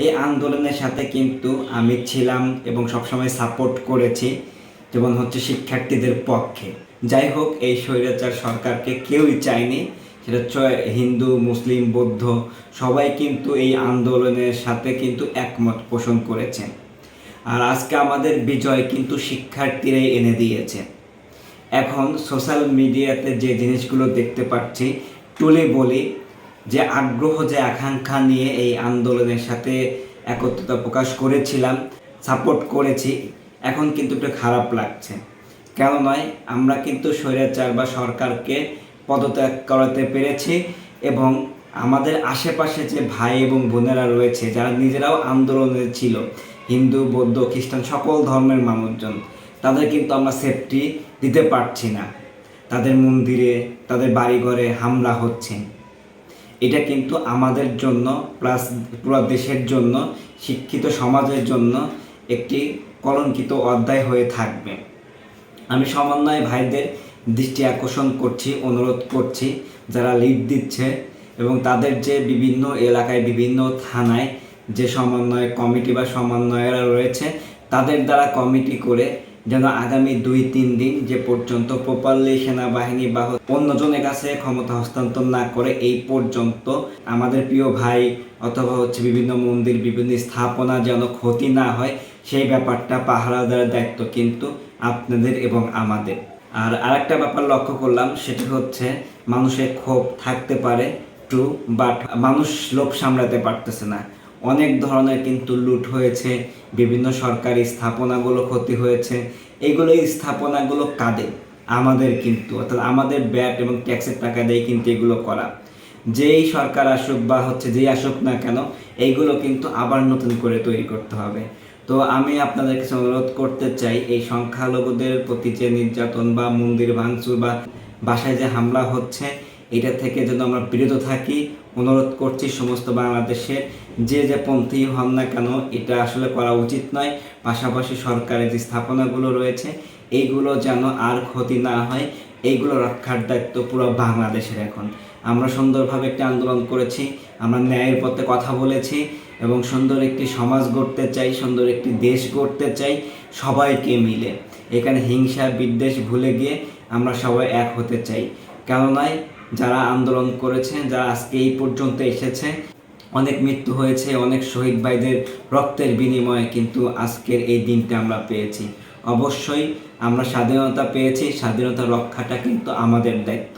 এই আন্দোলনের সাথে কিন্তু আমি ছিলাম এবং সবসময় সাপোর্ট করেছি যেমন হচ্ছে শিক্ষার্থীদের পক্ষে। যাই হোক, এই স্বৈরাচার সরকারকে কেউই চায়নি। সেটা হিন্দু, মুসলিম, বৌদ্ধ, সবাই কিন্তু এই আন্দোলনের সাথে কিন্তু একমত পোষণ করেছেন আর আজকে আমাদের বিজয় কিন্তু শিক্ষার্থীরাই এনে দিয়েছে। এখন সোশ্যাল মিডিয়াতে যে জিনিসগুলো দেখতে পাচ্ছি, টুলে বলি যে আগ্রহ, যে আকাঙ্ক্ষা নিয়ে এই আন্দোলনের সাথে একত্রতা প্রকাশ করেছিলাম, সাপোর্ট করেছি, এখন কিন্তু একটু খারাপ লাগছে। কেন নয় আমরা কিন্তু স্বৈরাচার বা সরকারকে পদত্যাগ করাতে পেরেছি এবং আমাদের আশেপাশে যে ভাই এবং বোনেরা রয়েছে, যারা নিজেরাও আন্দোলনে ছিল, হিন্দু, বৌদ্ধ, খ্রিস্টান, সকল ধর্মের মানুষজন, তাদের কিন্তু আমরা সেফটি দিতে পারছি না। তাদের মন্দিরে, তাদের বাড়িঘরে হামলা হচ্ছে। এটা কিন্তু আমাদের জন্য প্লাস পুরো দেশের জন্য, শিক্ষিত সমাজের জন্য একটি কলঙ্কিত অধ্যায় হয়ে থাকবে। আমি সমন্বয় ভাইদের দৃষ্টি আকর্ষণ করছি, অনুরোধ করছি, যারা লিড দিচ্ছে এবং তাদের যে বিভিন্ন এলাকায়, বিভিন্ন থানায় যে সমন্বয় কমিটি বা সমন্বয়রা রয়েছে, তাদের দ্বারা কমিটি করে যেন আগামী দুই, তিন দিন যে পর্যন্ত প্রপারলি সেনাবাহিনী বা অন্যজনের কাছে ক্ষমতা হস্তান্তর না করে এই পর্যন্ত আমাদের প্রিয় ভাই অথবা হচ্ছে বিভিন্ন মন্দির, বিভিন্ন স্থাপনা যেন ক্ষতি না হয়, সেই ব্যাপারটা পাহারা দেওয়ার দায়িত্ব কিন্তু আপনাদের এবং আমাদের। আর আরেকটা ব্যাপার লক্ষ্য করলাম, সেটি হচ্ছে মানুষের ক্ষোভ থাকতে পারে ট্রু বাট মানুষ লোভ সামলাতে পারতেছে না। অনেক ধরনের কিন্তু লুট হয়েছে, বিভিন্ন সরকারি স্থাপনাগুলো ক্ষতি হয়েছে। এইগুলো এই স্থাপনাগুলো কাদের? আমাদের কিন্তু, অর্থাৎ আমাদের ব্যাট এবং ট্যাক্সের টাকা দিয়ে কিন্তু এগুলো করা। যেই সরকার আসুক বা হচ্ছে যেই আসুক না কেন, এইগুলো কিন্তু আবার নতুন করে তৈরি করতে হবে। তো আমি আপনাদের কাছে অনুরোধ করতে চাই, এই সংখ্যালঘুদের প্রতি যে নির্যাতন বা মন্দির ভাঙচুর বা বাসায় যে হামলা হচ্ছে এটা থেকে যেন আমরা বিরত থাকি, অনুরোধ করছি সমস্ত বাংলাদেশের যে যে পন্থী হন না কেন, এটা আসলে করা উচিত নয়। পাশাপাশি সরকারের যে স্থাপনাগুলো রয়েছে এইগুলো যেন আর ক্ষতি না হয় এইগুলো রক্ষার দায়িত্ব পুরো বাংলাদেশের এখন। আমরা সুন্দরভাবে একটি আন্দোলন করেছি, আমরা ন্যায়ের পথে কথা বলেছি, এবং সুন্দর একটি সমাজ গড়তে চাই, সুন্দর একটি দেশ গড়তে চাই, সবাইকে মিলে। এখানে হিংসা, বিদ্বেষ ভুলে গিয়ে আমরা সবাই এক হতে চাই। কেননায় যারা আন্দোলন করেছেন যারা আজকে এই পর্যন্ত এসেছে, অনেক মৃত্যু হয়েছে, অনেক শহীদ ভাইদের রক্তের বিনিময়ে কিন্তু আজকের এই দিনটা আমরা পেয়েছি। অবশ্যই আমরা স্বাধীনতা পেয়েছি, স্বাধীনতা রক্ষাটা কিন্তু আমাদের দায়িত্ব।